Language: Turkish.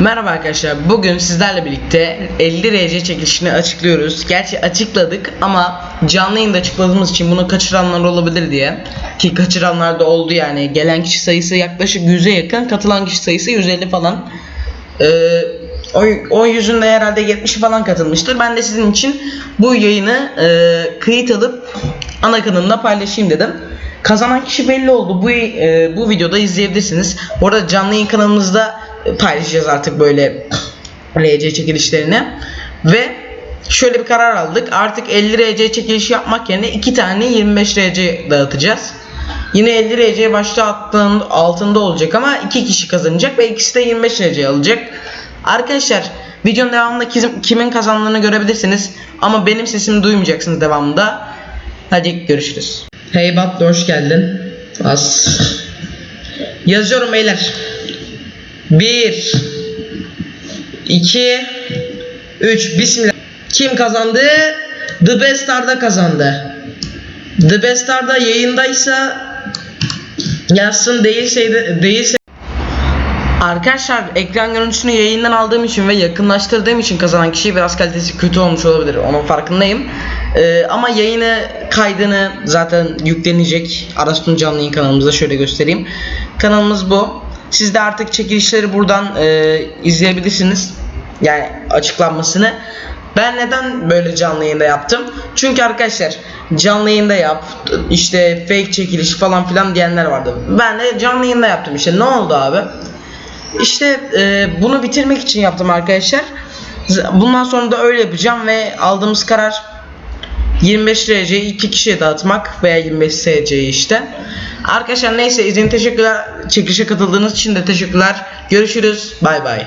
Merhaba arkadaşlar. Bugün sizlerle birlikte 50 RC çekilişini açıklıyoruz. Gerçi açıkladık ama canlı yayında açıkladığımız için bunu kaçıranlar olabilir diye. Ki kaçıranlar da oldu yani. Gelen kişi sayısı yaklaşık 100'e yakın. Katılan kişi sayısı 150 falan. Ee, o, o yüzünde herhalde 70 falan katılmıştır. Ben de sizin için bu yayını e, kayıt alıp ana kanalımda paylaşayım dedim. Kazanan kişi belli oldu. Bu e, bu videoda izleyebilirsiniz. Bu arada canlı yayın kanalımızda paylaşacağız artık böyle RC çekilişlerini. Ve şöyle bir karar aldık. Artık 50 RC çekilişi yapmak yerine 2 tane 25 RC dağıtacağız. Yine 50 RC başta attığın altında olacak ama 2 kişi kazanacak ve ikisi de 25 RC alacak. Arkadaşlar videonun devamında kim- kimin kazandığını görebilirsiniz ama benim sesimi duymayacaksınız devamında. Hadi görüşürüz. Hey Bat hoş geldin. As. Yazıyorum beyler. 1 2 3 Bismillah. Kim kazandı? The Best Arda kazandı. The Best Arda yayındaysa yazsın değilse değilse Arkadaşlar ekran görüntüsünü yayından aldığım için ve yakınlaştırdığım için kazanan kişi biraz kalitesi kötü olmuş olabilir. Onun farkındayım. Ee, ama yayını kaydını zaten yüklenecek. Aras'ın canlı yayın kanalımızda şöyle göstereyim. Kanalımız bu. Siz de artık çekilişleri buradan e, izleyebilirsiniz. Yani açıklanmasını. Ben neden böyle canlı yayında yaptım? Çünkü arkadaşlar canlı yayında yap işte fake çekiliş falan filan diyenler vardı. Ben de canlı yayında yaptım işte. Ne oldu abi? İşte e, bunu bitirmek için yaptım arkadaşlar. Bundan sonra da öyle yapacağım ve aldığımız karar 25 dereceyi iki kişiye dağıtmak veya 25 dereceyi işte. Arkadaşlar neyse izin teşekkürler. Çekilişe katıldığınız için de teşekkürler. Görüşürüz. Bay bay.